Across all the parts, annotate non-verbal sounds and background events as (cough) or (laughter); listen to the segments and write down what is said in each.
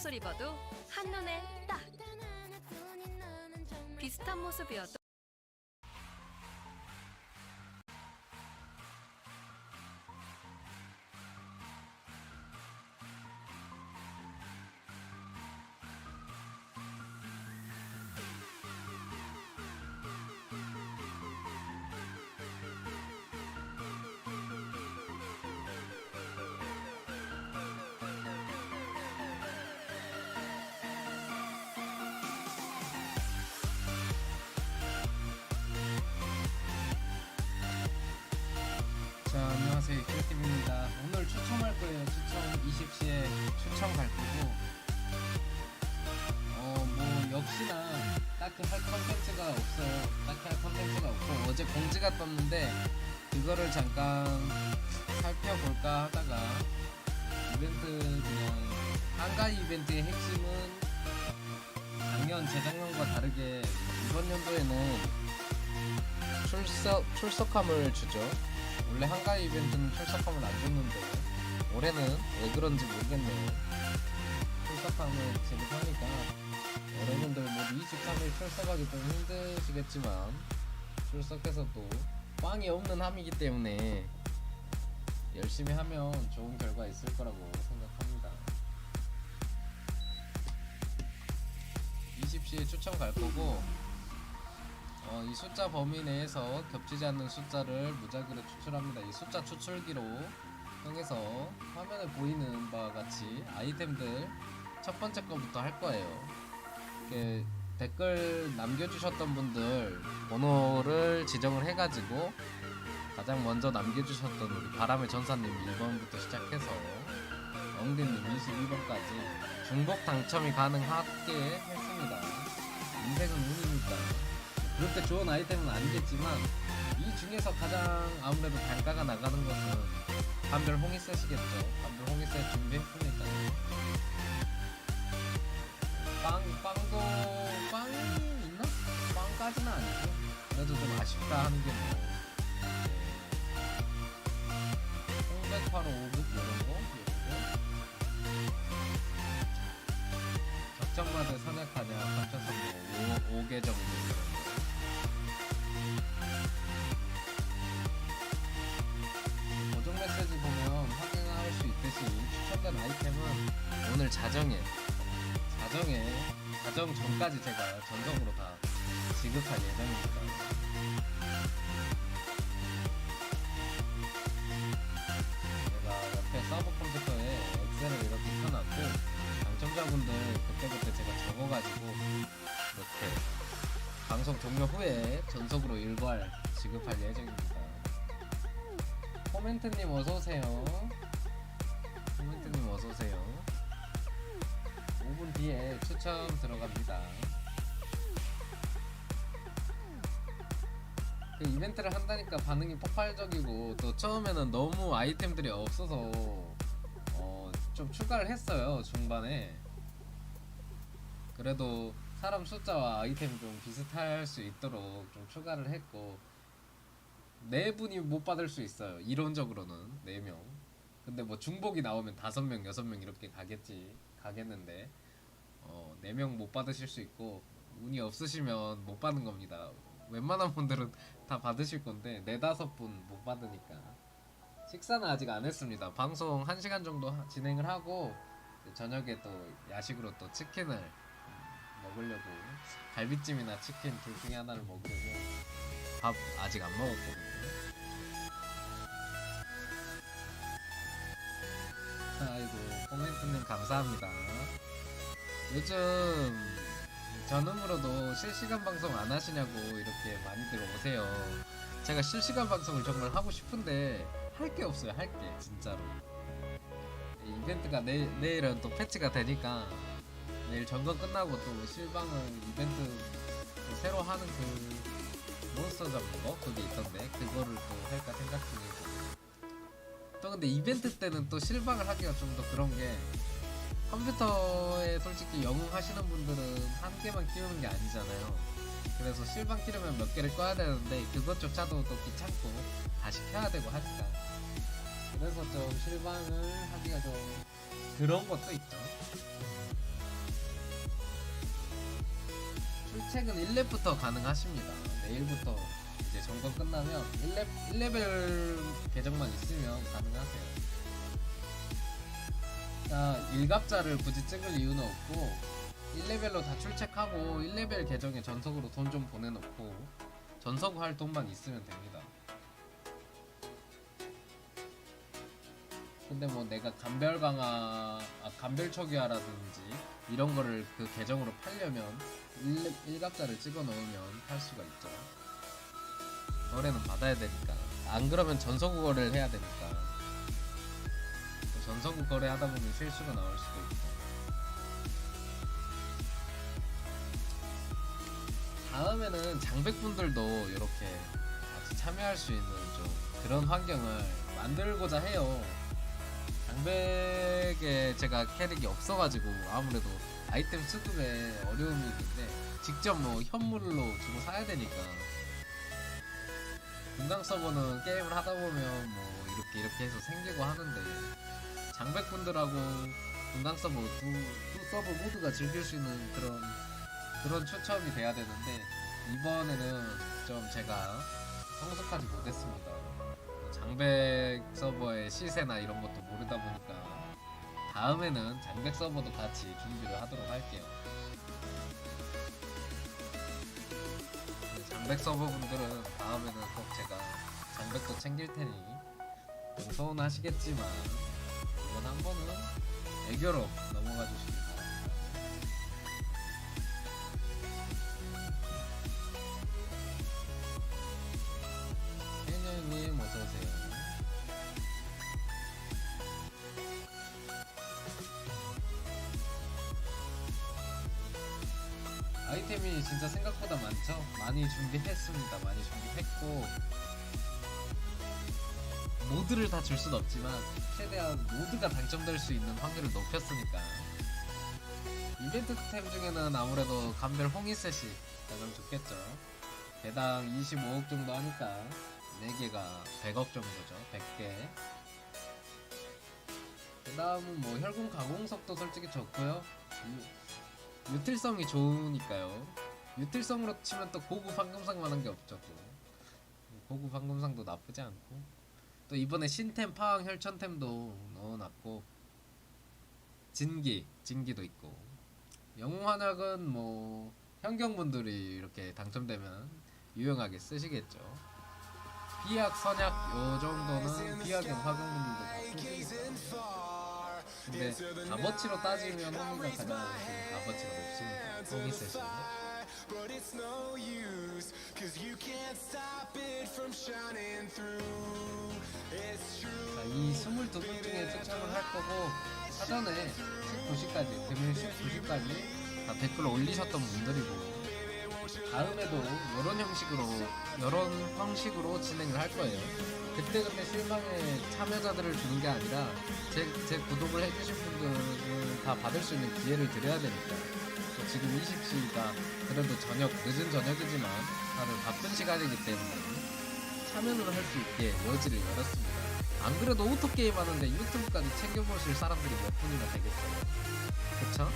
옷을 입어도 한눈에 딱. 비슷한 모습이어도 안녕하세요 이큐팀입니다. 오늘 추첨할 거예요. 추첨 20시에 추첨 갈 거고. 어 뭐 역시나 딱히 할 컨텐츠가 없어요. 딱히 할 컨텐츠가 없고 어제 공지가 떴는데 그거를 잠깐 살펴볼까 하다가 이벤트 그냥 한가 이벤트의 핵심은 작년 재작년과 다르게 이번 연도에는 출석 출석함을 주죠. 원래 한가 이벤트는 출석함을 안 줬는데 올해는 왜 그런지 모르겠네요. 출석함을 지급하니까 여러분들 모두 23일 출석하기 좀 힘드시겠지만 출석해서 또 빵이 없는 함이기 때문에 열심히 하면 좋은 결과 있을 거라고 생각합니다. 20시에 추첨 갈 거고 어, 이 숫자 범위 내에서 겹치지 않는 숫자를 무작위로 추출합니다. 이 숫자 추출기로 통해서 화면에 보이는 바와 같이 아이템들 첫 번째 거부터 할 거예요. 이렇게 댓글 남겨주셨던 분들 번호를 지정을 해가지고 가장 먼저 남겨주셨던 우리 바람의 전사님 1번부터 시작해서 엉디님 22번까지 중복 당첨이 가능하게 했습니다. 인생은 운이니까. 그렇게 좋은 아이템은 아니겠지만 이 중에서 가장 아무래도 단가가 나가는 것은 반별 홍이셋이겠죠. 반별 홍이셋 준비했으니까. 빵 빵도 빵이 있나? 빵까지는 아니고 그래도 좀 아쉽다 하는 게 뭐. 네. 홍백파로 500 이런 거 거. 적정마다 선약하냐 합쳐서 뭐 5, 5개 정도 오늘 자정에 자정에 자정 전까지 제가 전적으로 다 지급할 예정입니다. 제가 옆에 서버 컴퓨터에 엑셀을 이렇게 켜놨고 당첨자분들 그때그때 제가 적어가지고 이렇게 방송 종료 후에 전속으로 일괄 지급할 예정입니다. 코멘트님 어서 오세요. 코멘트님 어서 오세요. 5분 뒤에 추첨 들어갑니다. 그 이벤트를 한다니까 반응이 폭발적이고 또 처음에는 너무 아이템들이 없어서 어, 좀 추가를 했어요 중반에. 그래도 사람 숫자와 아이템이 좀 비슷할 수 있도록 좀 추가를 했고 네 분이 못 받을 수 있어요. 이론적으로는 네 명. 근데 뭐 중복이 나오면 다섯 명, 여섯 명 이렇게 가겠지 가겠는데 어, 네명못 받으실 수 있고 운이 없으시면 못 받는 겁니다. 웬만한 분들은 다 받으실 건데 네 다섯 분 못 받으니까 식사는 아직 안 했습니다. 방송 1 시간 정도 하- 진행을 하고 저녁에 또 야식으로 또 치킨을 음, 먹으려고 갈비찜이나 치킨 둘 중에 하나를 먹으려고 밥 아직 안 먹었거든요. 아이고 코멘트님 감사합니다. 요즘 전음으로도 실시간 방송 안 하시냐고 이렇게 많이들 오세요. 제가 실시간 방송을 정말 하고 싶은데 할 게 없어요. 할 게 진짜로. 이 이벤트가 내일 내일은 또 패치가 되니까 내일 점검 끝나고 또 실방을 이벤트 또 새로 하는 그 몬스터 잡는 거 그게 있던데 그거를 또 할까 생각 중이고 또 근데 이벤트 때는 또 실방을 하기가 좀 더 그런 게 컴퓨터에 솔직히 영웅 하시는 분들은 한 개만 키우는 게 아니잖아요. 그래서 실방 키우면 몇 개를 꺼야 되는데 그것조차도 또 귀찮고 다 시켜야 되고 하니까. 그래서 좀 실방을 하기가 좀 그런 것도 있죠. 출첵은 1렙부터 가능하십니다. 내일부터 이제 점검 끝나면 1렙, 1레벨 계정만 있으면 가능하세요. 자, 일갑자를 굳이 찍을 이유는 없고 1레벨로 다 출첵하고 1레벨 계정에 전석으로 돈 좀 보내놓고 전석 할 돈만 있으면 됩니다. 근데 뭐 내가 간별 강화, 아, 간별 초기화라든지 이런 거를 그 계정으로 팔려면 1, 일갑자를 찍어 놓으면 팔 수가 있죠. 거래는 받아야 되니까. 안 그러면 전서구 거래를 해야 되니까. 전서구 거래 하다 보면 실수가 나올 수도 있고. 다음에는 장백분들도 이렇게 같이 참여할 수 있는 좀 그런 환경을 만들고자 해요. 장백에 제가 캐릭이 없어가지고 아무래도 아이템 수급에 어려움이 있는데 직접 뭐 현물로 주고 사야 되니까 금강 서버는 게임을 하다 보면 뭐 이렇게 이렇게 해서 생기고 하는데 장백분들하고 금강 서버 두, 두 서버 모두가 즐길 수 있는 그런 그런 추첨이 돼야 되는데 이번에는 좀 제가 성숙하지 못했습니다. 장백 서버의 시세나 이런 것도 모르다 보니까 다음에는 장백 서버도 같이 준비를 하도록 할게요. 장백 서버 분들은 다음에는 꼭 제가 장백도 챙길 테니 좀 서운하시겠지만 이 번은 애교로 넘어가 주시기 바랍니다. 혜녀님 어서 오세요. 아이템이 진짜 생각보다 많죠? 많이 준비했습니다. 많이 준비했고 모드를 다 줄 순 없지만 최대한 모두가 당첨될 수 있는 확률을 높였으니까 이벤트 템 중에는 아무래도 감별 홍이셋이 가장 좋겠죠. 개당 25억 정도 하니까 4개가 100억 정도죠. 100개. 그 다음은 뭐 혈궁 가공석도 솔직히 좋고요. 유, 유틸성이 좋으니까요. 유틸성으로 치면 또 고급 황금상만한 게 없죠. 또. 고급 황금상도 나쁘지 않고 또 이번에 신템 파왕 혈천템도 넣어놨고 진기 진기도 있고 영웅 환약은 뭐 현경분들이 이렇게 당첨되면 유용하게 쓰시겠죠. 비약 선약 요 정도는 비약은 화경분들도 다 쓰시니까. 근데 값어치로 따지면 홍이가 가장 지금 값어치가 높습니다. 홍이 셋이. But it's no use cause you can't stop it from shining through. It's true. 자, 이 22분 중에 추첨을 할 거고 사전에 19시까지 금요일 19시까지 다 댓글 올리셨던 분들이고 다음에도 이런 형식으로 이런 형식으로 진행을 할 거예요. 그때 그때 실망의 참여자들을 주는 게 아니라 제, 제 구독을 해주신 분들을 다 받을 수 있는 기회를 드려야 되니까 또 지금 20시가 그래도 저녁 늦은 저녁이지만 다들 바쁜 시간이기 때문에 참여를 할 수 있게 여지를 열었습니다. 안 그래도 오토 게임 하는데 유튜브까지 챙겨보실 사람들이 몇 분이나 되겠어요. 그쵸?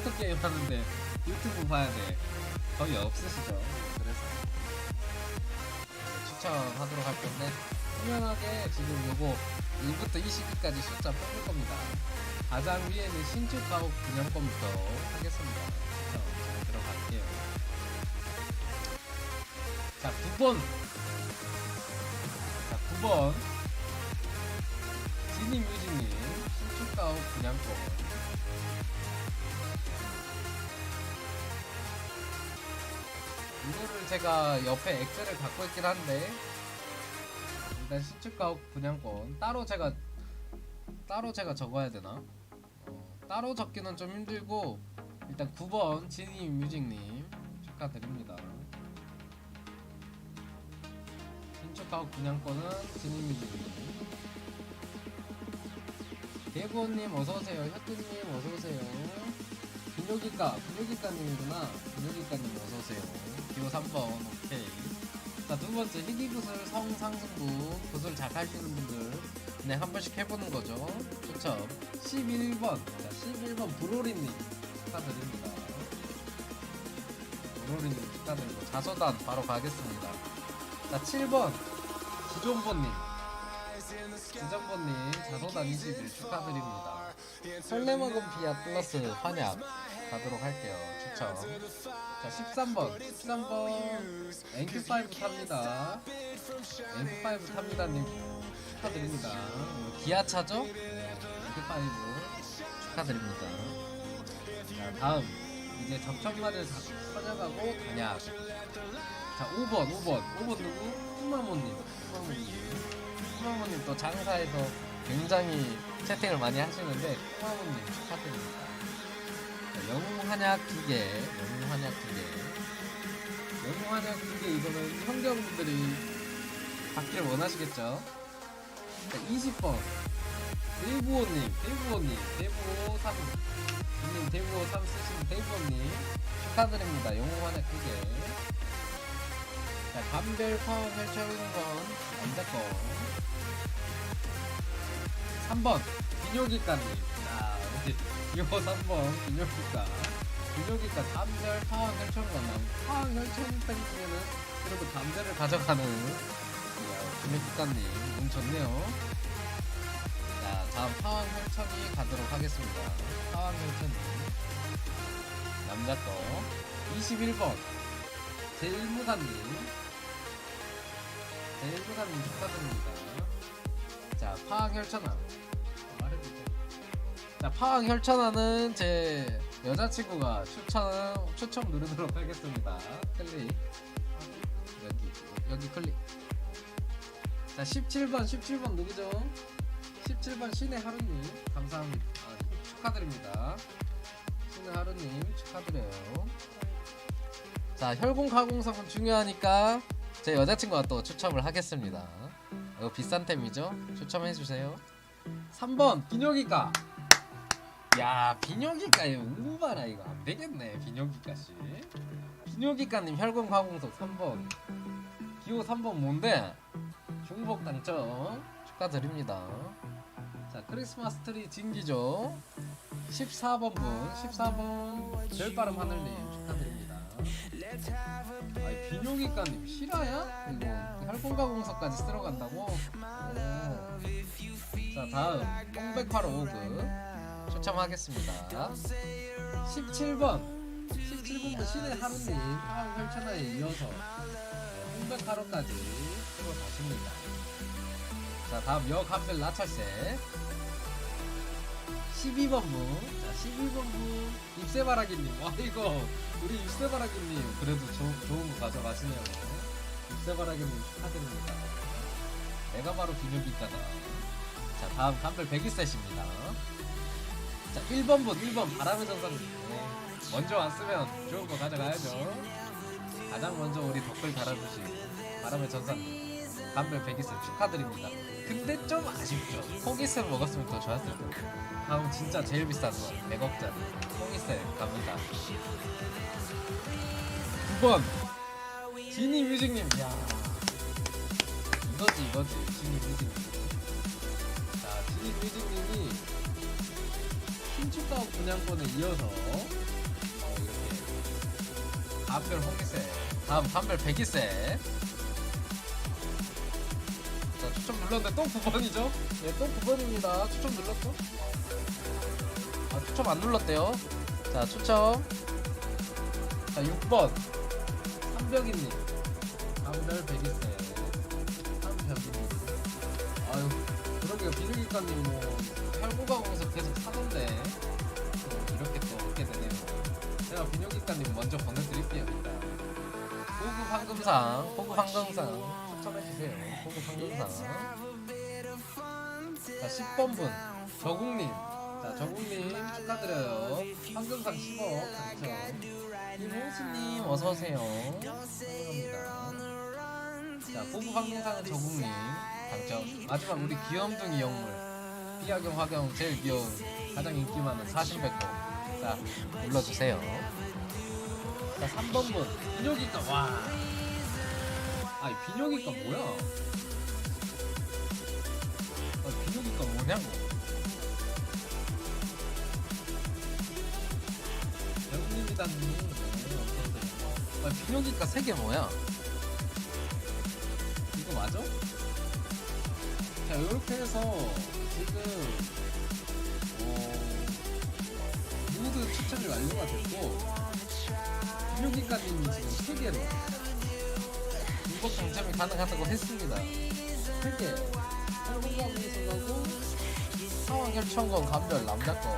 오토 게임 하는데 유튜브 봐야 돼. 거의 없으시죠? 그래서 네, 추천하도록 할 건데 투명하게 지금 요거 1부터 20위까지 숫자 뽑을 겁니다. 가장 위에는 신축 가옥 분양권부터 하겠습니다. 추천 제가 들어갈게요. 자, 9번. 자, 9번. 지님 유진님 신축 가옥 분양권. 이거를 제가 옆에 엑셀을 갖고 있긴 한데 일단 신축 가옥 분양권 따로 제가 따로 제가 적어야 되나? 어, 따로 적기는 좀 힘들고 일단 9번 지니 뮤직님 축하드립니다. 신축 가옥 분양권은 지니 뮤직님. 대구원님 어서오세요. 혁근님 어서오세요. 비뇨기과, 비뇨기과님이구나. 비뇨기과님 어서오세요. 기호 3번, 오케이. 자, 두 번째, 희귀구슬 성상승부. 구슬 잘 하시는 분들. 네, 한 번씩 해보는 거죠. 추첨. 11번. 자, 11번 브로리님. 축하드립니다. 브로리님 축하드리고 자소단 바로 가겠습니다. 자 7번 기존번님 기존번님 자소단 21 축하드립니다. 설레먹은 피아 플러스 환약 가도록 할게요. 추첨. 자 13번 13번 NQ5 탑니다. NQ5 탑니다님 축하드립니다. 기아차죠? 네, NQ5 축하드립니다. 자 다음 이제 접촉mad을 선약하고 단약 자 5번 5번 5번 누구? 푸마모님 푸마모님 푸마모님 또 장사에서 굉장히 채팅을 많이 하시는데 푸마모님 축하드립니다 자, 영웅 한약 2개 영웅 한약 2개 영웅 한약 2개 이거는 형제분들이 받기를 원하시겠죠 자 20번. 대부호님 대부호님 대부호 3 님 대부호 3 쓰신 대부호님 축하드립니다. 영웅 한약 2개 자, 밤별 파워 펼쳐있는 건 남자 거. 3번, 비뇨기과님. 자, 우리 이거 3번, 비뇨기과. 비뇨기과 담별 파워 펼쳐있는 건 남, 파워 펼쳐있는 중에는 그래도 담별을 가져가는 운 좋네요. 자, 다음 파워 펼쳐이 가도록 하겠습니다. 파워 펼쳐이. 남자 거. 21번, 제일무사님. 제일무사님 축하드립니다. 자, 파항 혈천왕. 말해주세요. 자, 파항 혈천왕은 제 여자친구가 추천, 추첨 누르도록 하겠습니다. 클릭. 여기, 여기 클릭. 자, 17번, 17번 누구죠? 17번 신의 하루님. 감사합니다. 아, 축하드립니다. 신의 하루님 축하드려요. 자 혈공 가공석은 중요하니까 제 여자친구가 또 추첨을 하겠습니다 이거 비싼 템이죠 추첨해주세요 3번 비뇨기과 야 비뇨기과 이거 우바라 이거 안되겠네 비뇨기과씨 비뇨기과님 혈공 가공석 3번 기호 3번 뭔데 중복 당첨 축하드립니다 자 크리스마스 트리 진기죠 14번 분 14번 별바람 하늘님 축하드립니다 아니 비뇨기과님 실화야? 이거 혈공가공석까지 쓸어 간다고? 오. 자 다음 똥백화로 오그 추첨하겠습니다 17번 17번도 신의 하루님 파랑 펼쳐나에 이어서 똥백화로까지 쓰러 가십니다 자 다음 여감별 나찰세 12번 분. 자, 12번 분. 입새바라기님. 와, 이거. 우리 입새바라기님. 그래도 조, 좋은 거 가져가시네요. 입새바라기님 축하드립니다. 내가 바로 비뇨기과다. 자, 다음 감별 100일셋입니다. 자, 1번 분. 1번 바람의 전사님. 네. 먼저 왔으면 좋은 거 가져가야죠. 가장 먼저 우리 댓글 달아주신 바람의 전사님. 감별 100일셋 축하드립니다. 근데 좀 아쉽죠. 포기쌤 먹었으면 더 좋았을 텐데. 다음 진짜 제일 비싼 거 100억짜리 포기쌤 갑니다. 9번 지니 뮤직님 야 이거지 이거지 지니 뮤직님. 자 지니 뮤직님이 신축가옥 분양권에 이어서 어, 이렇게 감별 호기쌤 다음 감별 100일쌤 자 추첨 눌렀는데 또 9번이죠? 예, 또 9번입니다. 추첨 눌렀죠? 아, 추첨 안 눌렀대요. 자, 추첨. 자, 6번. 삼벽이님. 감별 100일세. 삼벽이님. 아유, 그러게요. 비둘기과님 뭐, 혈구가공에서 계속 사던데. 또 이렇게 또 얻게 되네요. 제가 비뇨기과님 먼저 보내드릴게요, 일단. 호구 황금상, 호구 황금상 추첨해주세요. 호구 황금상. 자, 10번 분, 저국님. 자, 저국님 축하드려요. 황금상 10억 당첨. 김홍수님 어서오세요. 환영합니다. 자, 호구 황금상은 저국님 당첨. 마지막 우리 귀염둥이 영물. 삐약경 화경 제일 귀여운 가장 인기 많은 사신백호. 자, 눌러주세요. 자, 3번 분. 비뇨기과, 와. 아니, 비뇨기과 뭐야? 아, 비뇨기과 뭐냐고. 네, 어서오세요. 아, 비뇨기과 세개 뭐야? 이거 맞아? 자 이렇게 해서 지금 어, 모두 추천이 완료가 됐고 비뇨기과는 지금 세 개로 이것 당첨이 가능하다고 했습니다. 세 개. 혈관감리소하고 상황 혈청건 감별 남자 거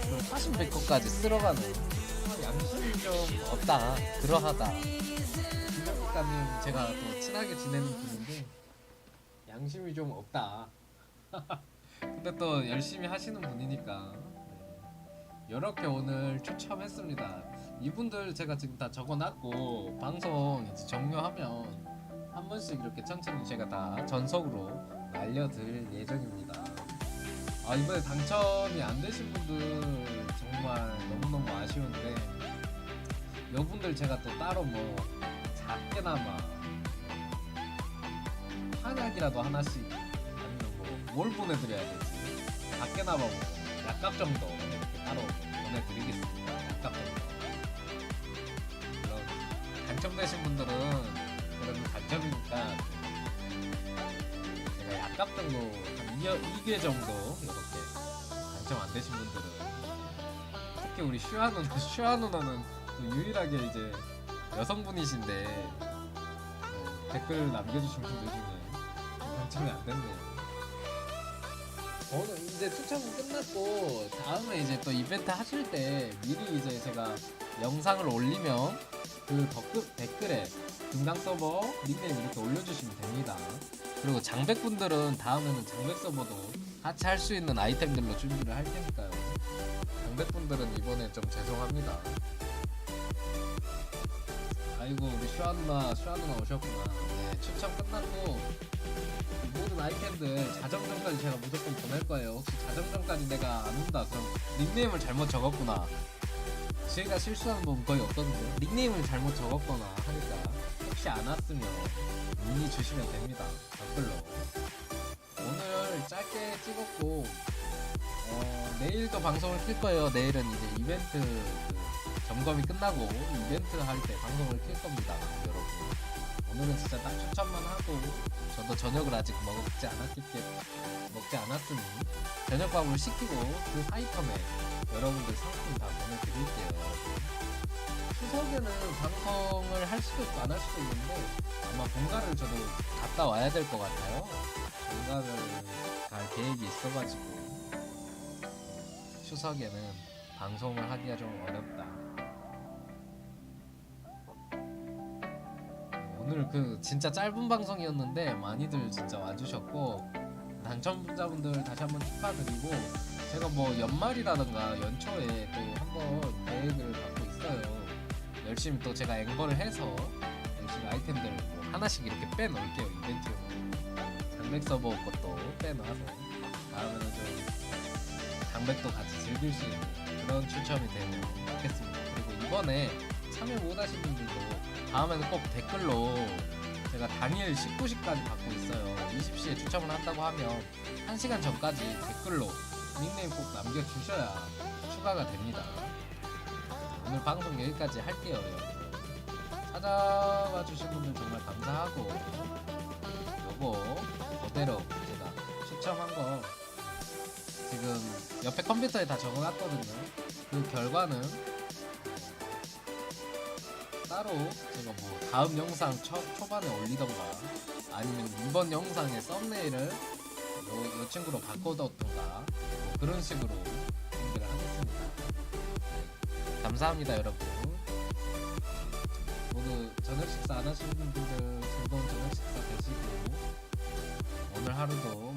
그리고 화신 백거까지 쓸어가는 아, 양심이 좀 없다 그러하다 김정국가님 제가 또 친하게 지내는 분인데 양심이 좀 없다 (laughs) 근데 또 열심히 하시는 분이니까 네. 이렇게 오늘 추첨했습니다 이분들 제가 지금 다 적어놨고 방송 이제 종료하면 한 번씩 이렇게 천천히 제가 다 전속으로 알려드릴 예정입니다. 아 이번에 당첨이 안 되신 분들 정말 너무너무 아쉬운데 여분들 제가 또 따로 뭐 작게나마 한약이라도 하나씩 아니면 뭐뭘 보내드려야 되지 작게나마 뭐 약값 정도 따로 보내드리겠습니다. 약값 정도. 물론 당첨되신 분들은 당첨이니까 제가 약값 정도 한 2개, 2개 정도 이렇게 당첨 안 되신 분들은 특히 우리 슈아 누나 (laughs) 슈아 누나는 또 유일하게 이제 여성분이신데 어, 댓글 남겨주신 분들 중에 당첨이 안 됐네요. 오늘 이제 추첨은 끝났고 다음에 이제 또 이벤트 하실 때 미리 이제 제가 영상을 올리면 그 댓글, 댓글에 금강 서버 닉네임 이렇게 올려주시면 됩니다. 그리고 장백분들은 다음에는 장백 서버도 같이 할 수 있는 아이템들로 준비를 할 테니까요. 장백분들은 이번에 좀 죄송합니다. 아이고 우리 슈아 누나 슈아 누나 오셨구나. 네, 추첨 끝났고 이 모든 아이템들 자정전까지 제가 무조건 보낼 거예요. 혹시 자정전까지 내가 안 온다 그럼 닉네임을 잘못 적었구나. 제가 실수하는 분 거의 없거든요. 닉네임을 잘못 적었거나 하니까 혹시 안 왔으면 문의 주시면 됩니다. 댓글로. 오늘 짧게 찍었고 어, 내일도 방송을 킬 거예요. 내일은 이제 이벤트 그 점검이 끝나고 이벤트 할 때 방송을 킬 겁니다, 여러분. 오늘은 진짜 딱 추천만 하고 저도 저녁을 아직 먹지 않았기 때문에 먹지 않았으니 저녁밥을 시키고 그 사이텀에 여러분들 상품 다 보내드릴게요. 추석에는 방송을 할 수도 있고 안 할 수도 있는데 아마 본가를 저도 갔다 와야 될 것 같아요. 본가를 갈 계획이 있어가지고 추석에는 방송을 하기가 좀 어렵다. 오늘 그 진짜 짧은 방송이었는데 많이들 진짜 와주셨고 당첨자분들 다시 한번 축하드리고 제가 뭐 연말이라든가 연초에 또 한번 계획을 갖고 있어요. 열심히 또 제가 앵벌을 해서 열심히 아이템들 뭐 하나씩 이렇게 빼놓을게요 이벤트용으로 장백 서버 것도 빼놔서 다음에는 좀 장백도 같이 즐길 수 있는 그런 추첨이 되면 좋겠습니다. 그리고 이번에 참여 못하신 분들도 다음에는 꼭 댓글로 제가 당일 19시까지 받고 있어요. 20시에 추첨을 한다고 하면 1시간 전까지 댓글로 닉네임 꼭 남겨주셔야 추가가 됩니다. 오늘 방송 여기까지 할게요. 여러분. 찾아와 주신 분들 정말 감사하고 요거 그대로 제가 추첨한 거 지금 옆에 컴퓨터에 다 적어놨거든요. 그 결과는 따로 제가 뭐 다음 영상 초, 초반에 올리던가 아니면 이번 영상의 썸네일을 요, 요 친구로 바꿔뒀던가 뭐 그런 식으로 준비를 하겠습니다. 네, 감사합니다 여러분. 모두 저녁 식사 안 하시는 분들 즐거운 저녁 식사 되시고 오늘 하루도